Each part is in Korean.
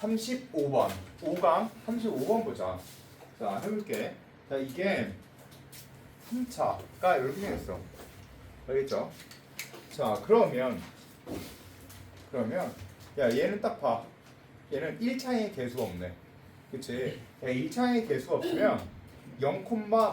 35번. 5강 35번 보자. 자 해볼게. 자 이게 3차가 이렇게 생겼어. 알겠죠? 자 그러면 그러면 야 얘는 딱 봐. 얘는 1차에 개수가 없네. 그치? 야 1차에 개수가 없으면 0,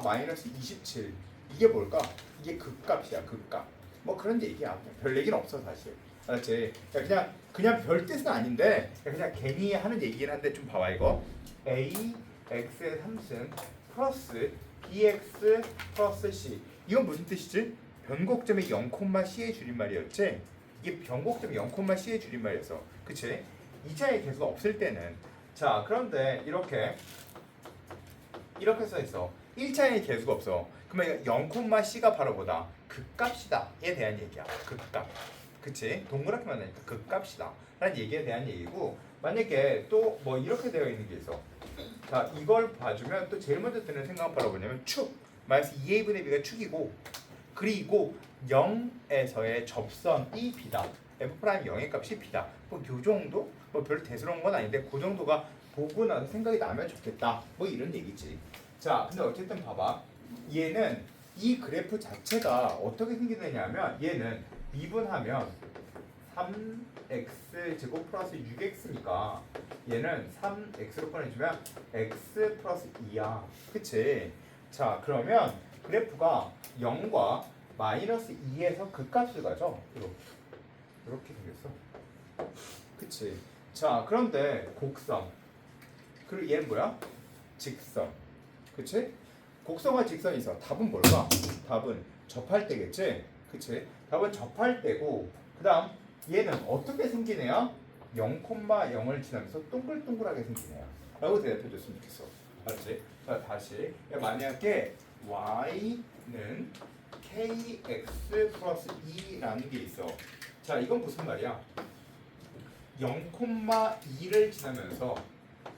마이너스 27 이게 뭘까? 이게 극값이야 극값. 뭐 그런 얘기야. 별 얘기는 없어 사실 알았지? 야, 그냥 그냥 별 뜻은 아닌데 그냥 괜히 하는 얘기긴 한데 좀 봐봐 이거 a x의 3승 플러스 bx 플러스 c 이건 무슨 뜻이지? 변곡점이 0,c의 줄임말이었지? 이게 변곡점이 0,c의 줄임말이었어 그치? 2차의 개수가 없을 때는 자 그런데 이렇게 이렇게 써 있어 1차에 개수가 없어 그러면 0,c가 바로 뭐다? 극값이다에 대한 얘기야 극값 그치? 동그랗게 만나니까 극값이다. 라는 얘기에 대한 얘기고 만약에 또 뭐 이렇게 되어 있는 게 있어. 자 이걸 봐주면 또 제일 먼저 드는 생각은 바로 뭐냐면 축. 마이너스 2a분의 b가 축이고 그리고 0에서의 접선이 b다. F 프라임 0의 값이 b다. 뭐요 정도? 뭐별 대수로운 건 아닌데 그 정도가 보고 나서 생각이 나면 좋겠다. 뭐 이런 얘기지. 자 근데 어쨌든 봐봐. 얘는 이 그래프 자체가 어떻게 생기느냐면 얘는 미분하면 3x 제곱 플러스 6x니까 얘는 3x로 꺼내주면 x 플러스 2야 그치? 자 그러면 그래프가 0과 마이너스 2에서 극값을 가져 이렇게 이렇게 생겼어 그치? 자 그런데 곡선 그리고 얘는 뭐야? 직선 그치? 곡선과 직선이 있어 답은 뭘까? 답은 접할 때겠지? 그치? 답은 접할 때고 그 다음 얘는 어떻게 생기네요? 0,0을 지나면서 동글동글하게 생기네요 라고 대답해 줬으면 좋겠어 알았지? 자 다시 만약에 y는 kx 플러스 2라는 게 있어 자 이건 무슨 말이야? 0,2를 지나면서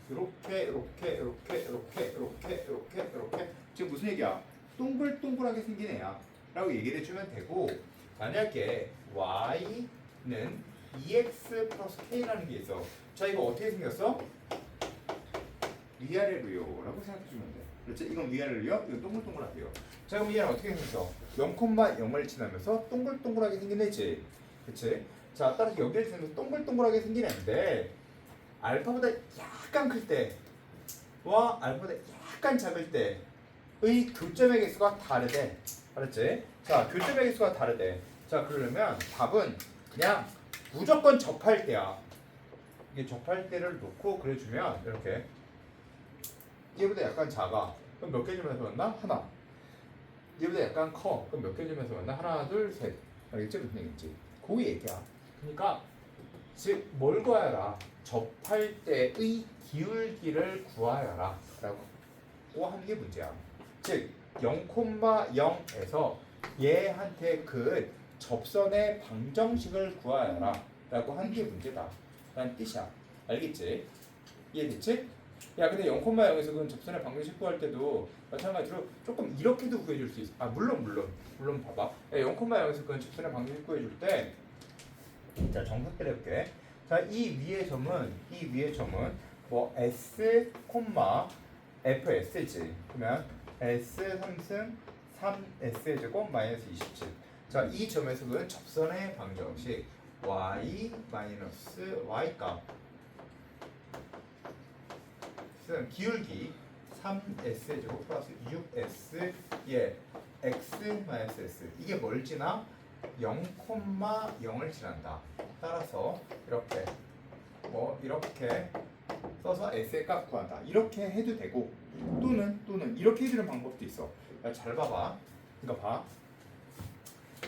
이렇게 이렇게 이렇게 이렇게 이렇게 이렇게 이렇게 지금 무슨 얘기야? 동글동글하게 생긴 애야 라고 얘기를 해주면 되고 만약에 y는 2x 플러스 k라는 게 있어 자 이거 어떻게 생겼어? 위아래로요 라고 생각해주면 돼 그렇지? 이건 위아래로요 이건 동글동글하게요 자 그럼 얘는 어떻게 생겼어? 0,0을 지나면서 동글동글하게 생긴 애지 그치? 자 따라서 여기를 지나면서 동글동글하게 생긴 애인데 알파보다 약간 클 때와 알파보다 약간 작을 때의 교점의 개수가 다르대 알았지? 자 교점의 개수가 다르대. 자 그러려면 답은 그냥 무조건 접할 때야. 이게 접할 때를 놓고 그려주면 이렇게. 얘보다 약간 작아. 그럼 몇 개 주면서 만나? 하나. 얘보다 약간 커. 그럼 몇 개 주면서 만나? 하나 둘 셋. 알겠지? 무슨 얘기인지. 그 얘기야. 그러니까 즉 뭘 구하여라? 접할 때의 기울기를 구하여라 라고 하는 게 문제야 즉 0,0에서 얘한테 그 접선의 방정식을 구하여라 라고 하는 게 문제다. 라는 뜻이야. 알겠지? 이해됐지? 야 근데 0,0에서 그 접선의 방정식 구할 때도 마찬가지로 조금 이렇게도 구해줄 수 있어. 아 물론 물론. 물론 봐봐. 야 0,0에서 그 접선의 방정식 구해줄 때 자 정석대로 해볼게. 자이 위의 점은 이 위의 점은 뭐 s, fs지. 그러면 s 3승 3s 제곱 마이너스 27 자, 이 점에서 그 접선의 방정식 y 마이너스 y 값 기울기 3s 제곱 플러스 6s 예 x 마이너스 s 이게 뭘 지나 0,0을 지난다. 따라서 이렇게 뭐 이렇게 써서 s의 값 구한다. 이렇게 해도 되고 또는 또는 이렇게 해주는 방법도 있어. 야, 잘 봐봐. 이거 봐.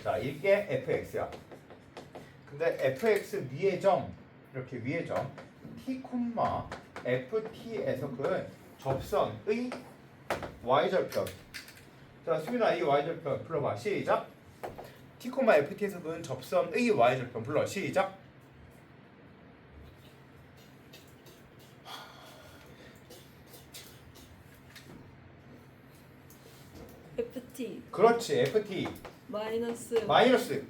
자, 이게 fx야. 근데 fx 위의 점 이렇게 위의 점 t, ft에서 그 접선의 y절편. 자, 수빈아 이 y절편 불러봐. 시작. t, ft에서 그 접선의 y절편 불러. 시작. FT 그렇지. ft 마이너스 마이너스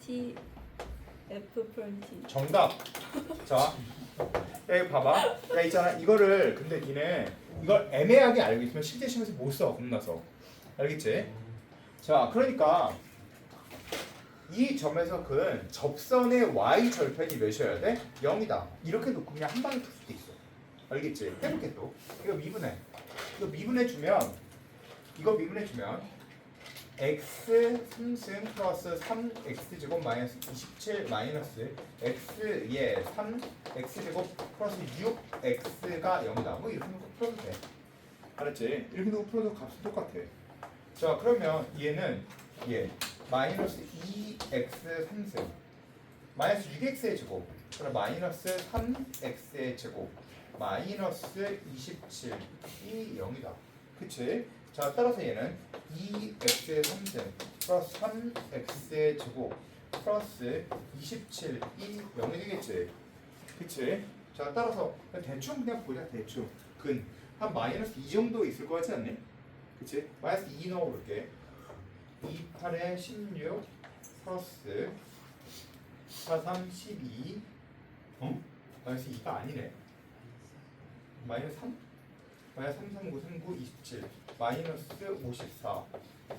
T F 프라임 T 정답. 자, 야 이거 봐봐. 야 있잖아 이거를 근데 니네 이걸 애매하게 알고 있으면 실제 시험에서 못 써. 겁나서. 알겠지? 자 그러니까 이 점에서 근 접선의 y 절편이 몇이어야 돼? 0이다. 이렇게 놓고 그냥 한 방에 풀 수도 있어. 알겠지? 해볼게 또. 이거 미분해. 이거 미분해 주면 이거 미분해 주면 x 3승 플러스 3x 제곱 마이너스 27 마이너스 x 예3 x 제곱 플러스 6x가 0이다. 뭐 이렇게 놓고 풀어도 돼. 알았지? 이렇게 놓고 풀어도 값은 똑같아. 자 그러면 얘는 얘 마이너스 2x 3승 마이너스 6x의 제곱 그럼 마이너스 3x의 제곱 마이너스 27이 0이다. 그치? 자 따라서 얘는 2x의 3승 플러스 3x의 제곱 플러스 27이 0이 되겠지. 그치? 자 따라서 대충 그냥 보자 대충 근 한 마이너스 2 정도 있을 것 같지 않니? 그치? 마이너스 2 넣어볼게 2, 8에 16 플러스 4, 3, 12 어? 마이너스 2가 아니네 마이너스 3 마이너스 3, 3, 9, 3, 9, 27 마이너스 54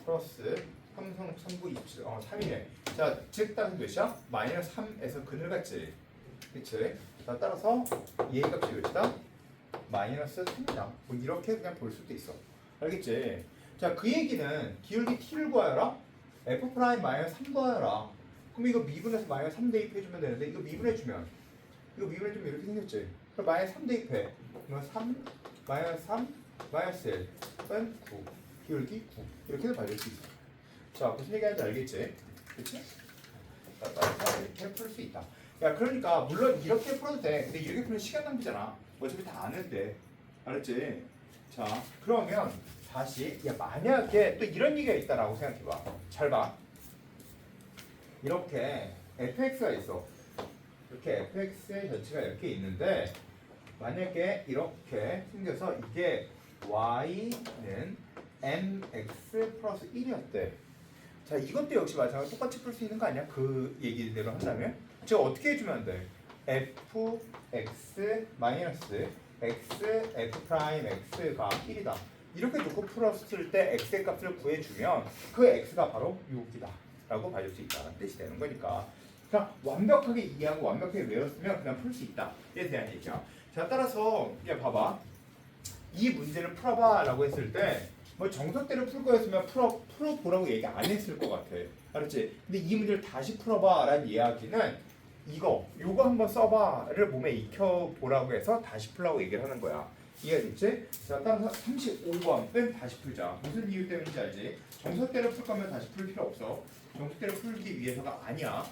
플러스 3, 3, 3, 9, 27 어, 3이네 자, 즉 따라서 몇이야? 마이너스 3에서 근을 갖지 그치? 자, 따라서 얘 값이 몇이다? 마이너스 3이다 뭐 이렇게 그냥 볼 수도 있어 알겠지? 자, 그 얘기는 기울기 t를 구하여라. f 프라임 마이너스 3 구하여라. 그럼 이거 미분해서 마이너스 3 대입해주면 되는데 이거 미분해주면 이거 미분해주면 이렇게 생겼지. 그럼 마이너스 3 대입해. 그러면 3 마이너스 3 마이너스 1은 9. 기울기 9. 이렇게 해서 받을 수 있어. 자, 무슨 얘기하는지 알겠지? 그치? 자, 따라서 이렇게 풀 수 있다. 야, 그러니까 물론 이렇게 풀어도 돼. 근데 이렇게 풀면 시간 낭비잖아. 어차피 다 아는데. 알았지? 자, 그러면 다시 야 만약에 또 이런 얘기가 있다라고 생각해봐. 잘 봐. 이렇게 fx가 있어. 이렇게 fx의 전체가 이렇게 있는데 만약에 이렇게 생겨서 이게 y는 mx 플러스 1이었대. 자 이것도 역시 마찬가지로 똑같이 풀 수 있는 거 아니야? 그 얘기대로 한다면? 제가 어떻게 해주면 안 돼? fx 마이너스 x f 프라임 x가 1이다. 이렇게 놓고 풀었을 때 x의 값을 구해주면 그 x가 바로 6이다. 라고 봐줄 수 있다는 뜻이 되는 거니까. 그냥 완벽하게 이해하고 완벽하게 외웠으면 그냥 풀 수 있다. 에 대한 얘기야. 자, 따라서 야 봐봐. 이 문제를 풀어봐 라고 했을 때 뭐 정석대로 풀 거였으면 풀어, 풀어 보라고 얘기 안 했을 것 같아. 알았지? 근데 이 문제를 다시 풀어봐 라는 이야기는 이거, 요거 한번 써봐를 몸에 익혀 보라고 해서 다시 풀라고 얘기를 하는 거야. 이해됐지? 자, 따라서 35번은 다시 풀자. 무슨 이유 때문인지 알지? 정석대로 풀 거면 다시 풀 필요 없어. 정석대로 풀기 위해서가 아니야.